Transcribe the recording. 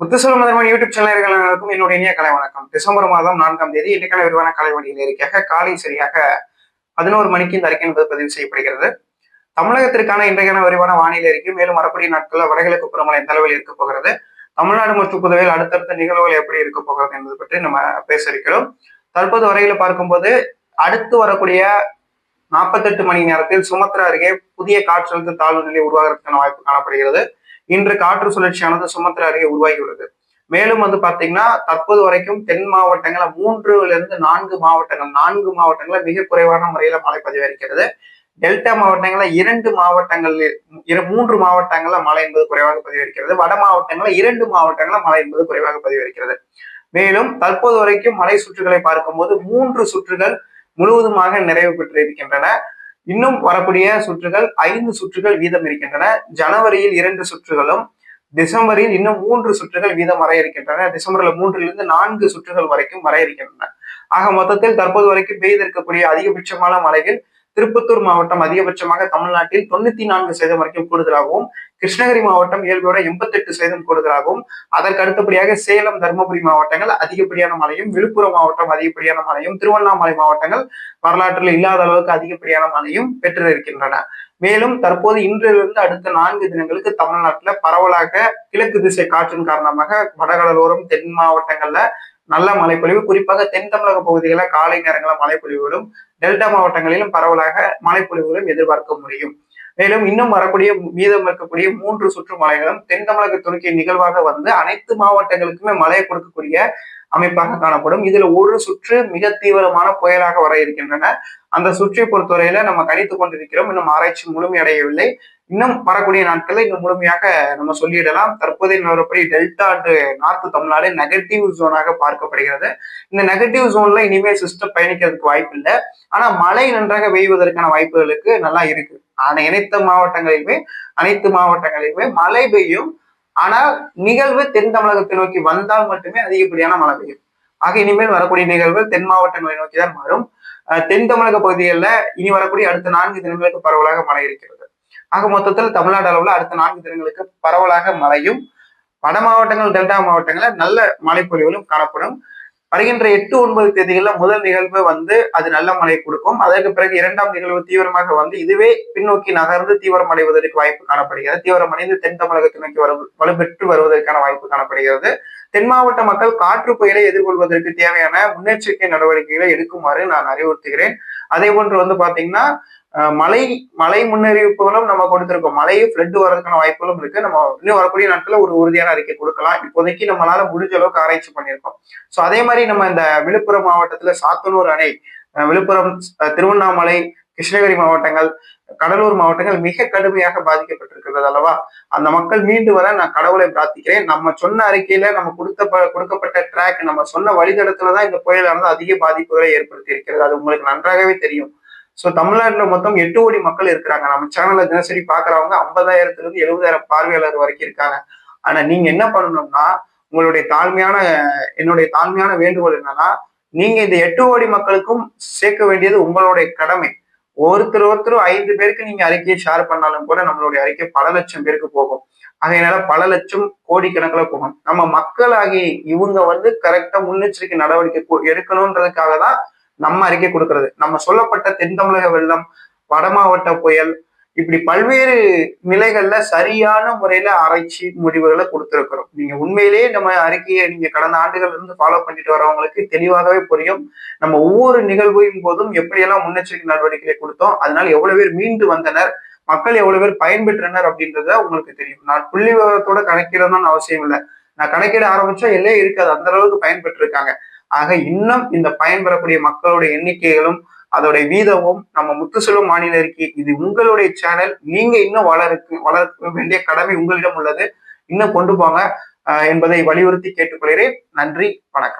Muthuselvam மதர்மன் YouTube சேனல்களுக்கும் என்னுடைய இனிய கலை வணக்கம். டிசம்பர் மாதம் நான்காம் தேதி இன்றைக்கான விரிவான கலை வழியில் இருக்காக காலை சரியாக பதினோரு மணிக்கு இந்த அறிக்கை என்பது பதிவு செய்யப்படுகிறது. தமிழகத்திற்கான இன்றைக்கான விரிவான வானிலை அறிக்கை மேலும் வரக்கூடிய நாட்களில் வடகிழக்கு புறமலை எந்த அளவில் இருக்க போகிறது தமிழ்நாடு மற்றும் புதுவையில் அடுத்தடுத்த நிகழ்வுகள் எப்படி இருக்க போகிறது என்பது பற்றி நம்ம பேச இருக்கிறோம் தற்போது வரையில பார்க்கும்போது அடுத்து வரக்கூடிய நாற்பத்தெட்டு மணி நேரத்தில் சுமத்ரா அருகே புதிய காற்றழுத்த தாழ்வு நிலை உருவாகிறதுக்கான வாய்ப்பு காணப்படுகிறது. இன்று காற்று சுழற்சியானது சுமத்திர அருகே உருவாகியுள்ளது. மேலும் வந்து பாத்தீங்கன்னா தற்போது வரைக்கும் தென் மாவட்டங்கள மூன்றுல இருந்து நான்கு மாவட்டங்கள் நான்கு மாவட்டங்கள மிக குறைவான முறையில மழை பதிவாயிருக்கிறது டெல்டா மாவட்டங்கள இரண்டு மாவட்டங்கள் மூன்று மாவட்டங்கள்ல மழை என்பது குறைவாக பதிவிருக்கிறது வட மாவட்டங்கள இரண்டு மாவட்டங்கள மழை என்பது குறைவாக பதிவிருக்கிறது மேலும் தற்போது வரைக்கும் மழை சுற்றுகளை பார்க்கும்போது மூன்று சுற்றுகள் முழுவதுமாக நிறைவு பெற்று இருக்கின்றன இன்னும் வரக்கூடிய சுற்றுகள் ஐந்து சுற்றுகள் வீதம் இருக்கின்றன. ஜனவரியில் இரண்டு சுற்றுகளும் டிசம்பரில் இன்னும் மூன்று சுற்றுகள் வீதம் வர இருக்கின்றன. டிசம்பர்ல மூன்றிலிருந்து நான்கு சுற்றுகள் வரைக்கும் வர இருக்கின்றன. ஆக மொத்தத்தில் தற்போது வரைக்கும் பெய்திருக்கக்கூடிய அதிகபட்சமான மழையில் திருப்பத்தூர் மாவட்டம் அதிகபட்சமாக தமிழ்நாட்டில் தொண்ணூத்தி நான்கு சதவீதம் வரைக்கும் கூடுதலாகவும் கிருஷ்ணகிரி மாவட்டம் இயல்போட எண்பத்தெட்டு சதவீதம் கூடுதலாகவும் அதற்கு அடுத்தபடியாக சேலம் தருமபுரி மாவட்டங்கள் அதிகப்படியான மழையும் விழுப்புரம் மாவட்டம் அதிகப்படியான மழையும் திருவண்ணாமலை மாவட்டங்கள் வரலாற்றில் இல்லாத அளவுக்கு அதிகப்படியான மழையும் பெற்றிருக்கின்றன. மேலும் தற்போது இன்றிலிருந்து அடுத்த நான்கு தினங்களுக்கு தமிழ்நாட்டுல பரவலாக கிழக்கு திசை காற்றின் காரணமாக வடகடலோரம் தென் மாவட்டங்கள்ல நல்ல மழைப்பொழிவு. குறிப்பாக தென் தமிழக பகுதிகளில் காலை நேரங்களில் மழைப்பொழிவுகளும் டெல்டா மாவட்டங்களிலும் பரவலாக மழைப்பொழிவுகளும் எதிர்பார்க்க முடியும். மேலும் இன்னும் வரக்கூடிய மீதம் இருக்கக்கூடிய மூன்று சுற்று மலைகளும் தென் தமிழக துணுக்கிய நிகழ்வாக வந்து அனைத்து மாவட்டங்களுக்குமே மழையை கொடுக்கக்கூடிய அமைப்பாக காணப்படும். இதுல ஒரு சுற்று மிக தீவிரமான புயலாக வர இருக்கின்றன. அந்த சுற்றை பொறுத்தவரையில நம்ம கணித்துக் கொண்டிருக்கிறோம். இன்னும் ஆராய்ச்சி முழுமையடையவில்லை. இன்னும் வரக்கூடிய நாட்களில் இன்னும் முழுமையாக நம்ம சொல்லிடலாம். தற்போதைய நிலவரப்படி delta and north Tamil Nadu negative ஜோனாக பார்க்கப்படுகிறது. இந்த நெகட்டிவ் ஜோன்ல இனிமேல் சிஸ்டம் பயணிக்கிறதுக்கு வாய்ப்பு இல்லை. ஆனா மழை நன்றாக பெய்வதற்கான வாய்ப்புகளுக்கு நல்லா இருக்கு. ஆனா இணைத்த மாவட்டங்களிலுமே அனைத்து மாவட்டங்களிலுமே மழை பெய்யும். ஆனால் நிகழ்வு தென் தமிழகத்தை நோக்கி வந்தால் மட்டுமே அதிகப்படியான மழை பெய்யும். ஆக இனிமேல் வரக்கூடிய நிகழ்வு தென் மாவட்டங்களை நோக்கி தான் மாறும். தென் தமிழக பகுதிகளில் இனி வரக்கூடிய அடுத்த நான்கு தினங்களுக்கு பரவலாக மழை இருக்கிறது. ஆக மொத்தத்தில் தமிழ்நாடு அளவில் அடுத்த நான்கு தினங்களுக்கு பரவலாக மழையும் வட மாவட்டங்கள் டெல்டா மாவட்டங்களில் நல்ல மழைப்பொழிவுகளும் காணப்படும். வருகின்ற எட்டு ஒன்பது தேதிகளில் முதல் நிகழ்வு வந்து அது நல்ல மழை கொடுக்கும். அதற்கு பிறகு இரண்டாம் நிகழ்வு தீவிரமாக வந்து இதுவே பின்னோக்கி நகர்ந்து தீவிரம் அடைவதற்கு வாய்ப்பு காணப்படுகிறது. தீவிரம் அடைந்து தென் தமிழகத்தை நோக்கி வரு வலுப்பெற்று வருவதற்கான வாய்ப்பு காணப்படுகிறது. தென் மாவட்ட மக்கள் காற்று புயலை எதிர்கொள்வதற்கு தேவையான முன்னெச்சரிக்கை நடவடிக்கைகளை எடுக்குமாறு நான் அறிவுறுத்துகிறேன். அதே போன்று வந்து பாத்தீங்கன்னா மழை மழை முன்னறிவிப்புகளும் நம்ம கொடுத்திருக்கோம். மழையும் ஃப்ளட் வர்றதுக்கான வாய்ப்புகளும் இருக்கு. நம்ம இன்னும் வரக்கூடிய நாட்களில் ஒரு உறுதியான அறிக்கை கொடுக்கலாம். இப்போதைக்கு நம்மளால முடிஞ்ச அளவுக்கு ஆராய்ச்சி பண்ணியிருக்கோம். ஸோ அதே மாதிரி நம்ம இந்த விழுப்புரம் மாவட்டத்துல சாத்தனூர் அணை விழுப்புரம் திருவண்ணாமலை கிருஷ்ணகிரி மாவட்டங்கள் கடலூர் மாவட்டங்கள் மிக கடுமையாக பாதிக்கப்பட்டிருக்கிறது அல்லவா? அந்த மக்கள் மீண்டு வர நான் கடவுளை பிரார்த்திக்கிறேன். நம்ம சொன்ன அறிக்கையில நம்ம கொடுத்த கொடுக்கப்பட்ட ட்ராக் நம்ம சொன்ன வழித்தடத்துலதான் இந்த புயலானது அதிக பாதிப்புகளை ஏற்படுத்தி இருக்கிறது அது உங்களுக்கு நன்றாகவே தெரியும். ஸோ தமிழ்நாட்டுல மொத்தம் எட்டு கோடி மக்கள் இருக்கிறாங்க. நம்ம சேனல்ல தினசரி பாக்குறவங்க ஐம்பதாயிரத்துல இருந்து எழுபதாயிரம் பார்வையாளர் வரைக்கும் இருக்காங்க. ஆனா நீங்க என்ன பண்ணணும்னா உங்களுடைய தாழ்மையான என்னுடைய தாழ்மையான வேண்டுகோள் என்னன்னா நீங்க இந்த எட்டு கோடி மக்களுக்கும் சேர்க்க வேண்டியது உங்களுடைய கடமை. ஒருத்தர் ஒருத்தர் ஐந்து பேருக்கு நீங்க அறிக்கையை ஷேர் பண்ணாலும் கூட நம்மளுடைய அறிக்கை பல லட்சம் பேருக்கு போகும். அதனால பல லட்சம் கோடி கணக்கில் போகும். நம்ம மக்களாகி இவங்க வந்து கரெக்டா முன்னெச்சரிக்கை நடவடிக்கை எடுக்கணும்ன்றதுக்காக தான் நம்ம அறிக்கை கொடுக்கறது. நம்ம சொல்லப்பட்ட தென் தமிழக வெள்ளம் வட மாவட்ட புயல் இப்படி பல்வேறு நிலைகள்ல சரியான முறையில ஆராய்ச்சி முடிவுகளை கொடுத்திருக்கிறோம். நீங்க உண்மையிலேயே நம்ம அறிக்கையை நீங்க கடந்த ஆண்டுகள் இருந்து ஃபாலோ பண்ணிட்டு வரவங்களுக்கு தெளிவாகவே புரியும். நம்ம ஒவ்வொரு நிகழ்வையும் போதும் எப்படியெல்லாம் முன்னெச்சரிக்கை நடவடிக்கைகளை கொடுத்தோம் அதனால எவ்வளவு பேர் மீண்டு வந்தனர் மக்கள் எவ்வளவு பேர் பயன்பெற்றனர் அப்படின்றத உங்களுக்கு தெரியும். நான் புள்ளி விவரத்தோட கணக்கிடணும்னு அவசியம் இல்லை. நான் கணக்கிட ஆரம்பிச்சா எல்லையே இருக்காது. அந்த அளவுக்கு பயன்பெற்று இருக்காங்க ஆக இன்னும் இந்த பயன்பெறக்கூடிய மக்களுடைய எண்ணிக்கைகளும் அதோடைய வீதமும் நம்ம முத்துசெல்வம் மாநில அறிக்கை இது உங்களுடைய சேனல் நீங்க இன்னும் வளருக்கு வளர்க்க வேண்டிய கடமை உங்களிடம் உள்ளது. இன்னும் கொண்டு போங்க என்பதை வலியுறுத்தி கேட்டுக்கொள்கிறேன். நன்றி வணக்கம்.